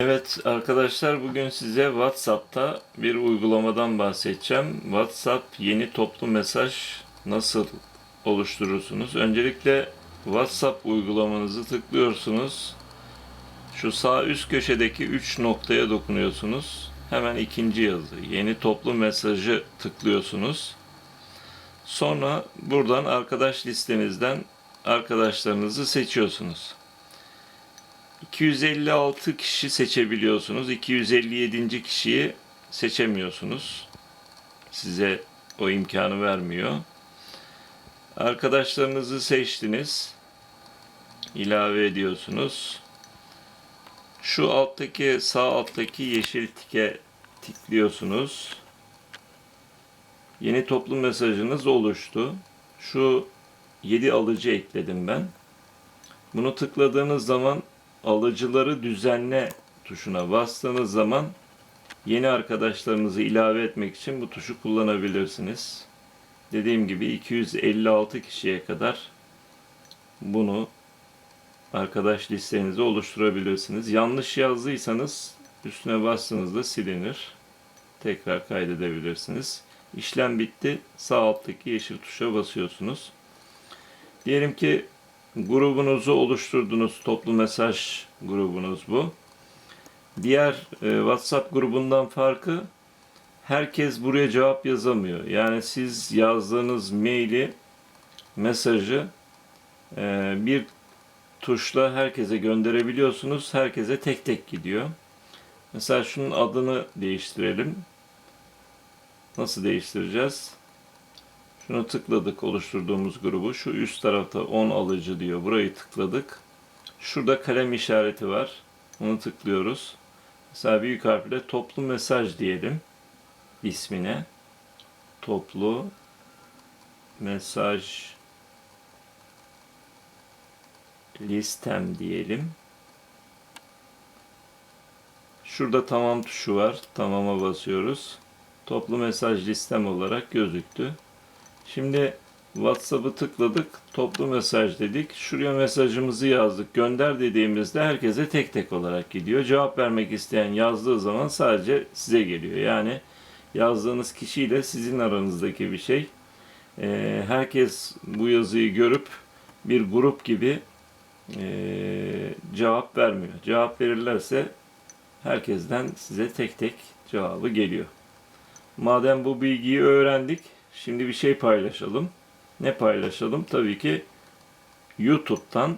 Evet arkadaşlar bugün size WhatsApp'ta bir uygulamadan bahsedeceğim. WhatsApp yeni toplu mesaj nasıl oluşturursunuz? Öncelikle WhatsApp uygulamanızı tıklıyorsunuz. Şu sağ üst köşedeki 3 noktaya dokunuyorsunuz. Hemen ikinci yazı yeni toplu mesajı tıklıyorsunuz. Sonra buradan arkadaş listenizden arkadaşlarınızı seçiyorsunuz. 256 kişi seçebiliyorsunuz. 257. kişiyi seçemiyorsunuz. Size o imkanı vermiyor. Arkadaşlarınızı seçtiniz. İlave ediyorsunuz. Şu alttaki sağ alttaki yeşil tike tıklıyorsunuz. Yeni toplum mesajınız oluştu. Şu 7 alıcı ekledim ben. Bunu tıkladığınız zaman alıcıları düzenle tuşuna bastığınız zaman yeni arkadaşlarınızı ilave etmek için bu tuşu kullanabilirsiniz. Dediğim gibi 256 kişiye kadar bunu arkadaş listenize oluşturabilirsiniz. Yanlış yazdıysanız üstüne bastığınızda silinir. Tekrar kaydedebilirsiniz. İşlem bitti. Sağ alttaki yeşil tuşa basıyorsunuz. Diyelim ki grubunuzu oluşturdunuz. Toplu mesaj grubunuz bu. Diğer e, WhatsApp grubundan farkı herkes buraya cevap yazamıyor. Yani siz yazdığınız maili, mesajı e, bir tuşla herkese gönderebiliyorsunuz. Herkese tek tek gidiyor. Mesela şunun adını değiştirelim. Nasıl değiştireceğiz? Şunu tıkladık oluşturduğumuz grubu. Şu üst tarafta 10 alıcı diyor. Burayı tıkladık. Şurada kalem işareti var. Onu tıklıyoruz. Mesela büyük harfle toplu mesaj diyelim ismine. Toplu mesaj listem diyelim. Şurada tamam tuşu var. Tamama basıyoruz. Toplu mesaj listem olarak gözüktü. Şimdi WhatsApp'ı tıkladık, toplu mesaj dedik. Şuraya mesajımızı yazdık. Gönder dediğimizde herkese tek tek olarak gidiyor. Cevap vermek isteyen yazdığı zaman sadece size geliyor. Yani yazdığınız kişiyle sizin aranızdaki bir şey. Ee, herkes bu yazıyı görüp bir grup gibi ee, cevap vermiyor. Cevap verirlerse herkesten size tek tek cevabı geliyor. Madem bu bilgiyi öğrendik, Şimdi bir şey paylaşalım. Ne paylaşalım? Tabii ki YouTube'dan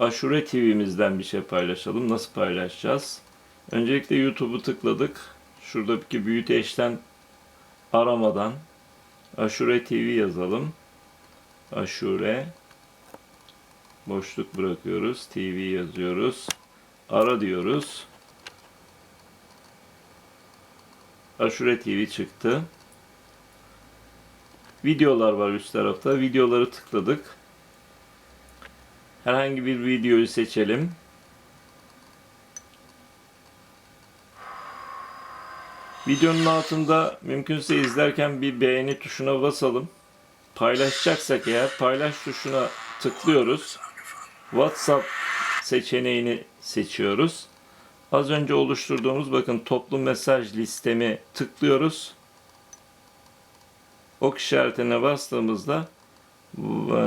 Aşure TV'mizden bir şey paylaşalım. Nasıl paylaşacağız? Öncelikle YouTube'u tıkladık. Şuradaki büyüteçten aramadan Aşure TV yazalım. Aşure boşluk bırakıyoruz. TV yazıyoruz. Ara diyoruz. Aşure TV çıktı. Videolar var üst tarafta. Videoları tıkladık. Herhangi bir videoyu seçelim. Videonun altında mümkünse izlerken bir beğeni tuşuna basalım. Paylaşacaksak eğer paylaş tuşuna tıklıyoruz. WhatsApp seçeneğini seçiyoruz. Az önce oluşturduğumuz bakın toplu mesaj listemi tıklıyoruz ok işaretine bastığımızda e,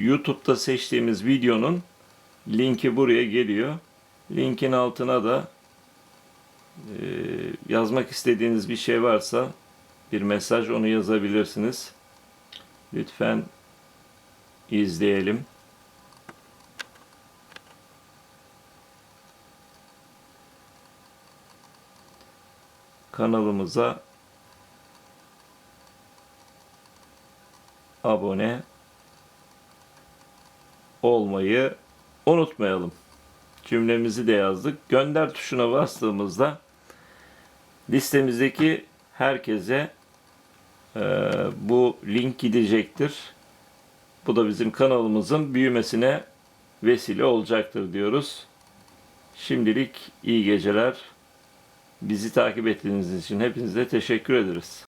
YouTube'da seçtiğimiz videonun linki buraya geliyor. Linkin altına da e, yazmak istediğiniz bir şey varsa bir mesaj onu yazabilirsiniz. Lütfen izleyelim. Kanalımıza abone olmayı unutmayalım. Cümlemizi de yazdık. Gönder tuşuna bastığımızda listemizdeki herkese e, bu link gidecektir. Bu da bizim kanalımızın büyümesine vesile olacaktır diyoruz. Şimdilik iyi geceler. Bizi takip ettiğiniz için hepinize teşekkür ederiz.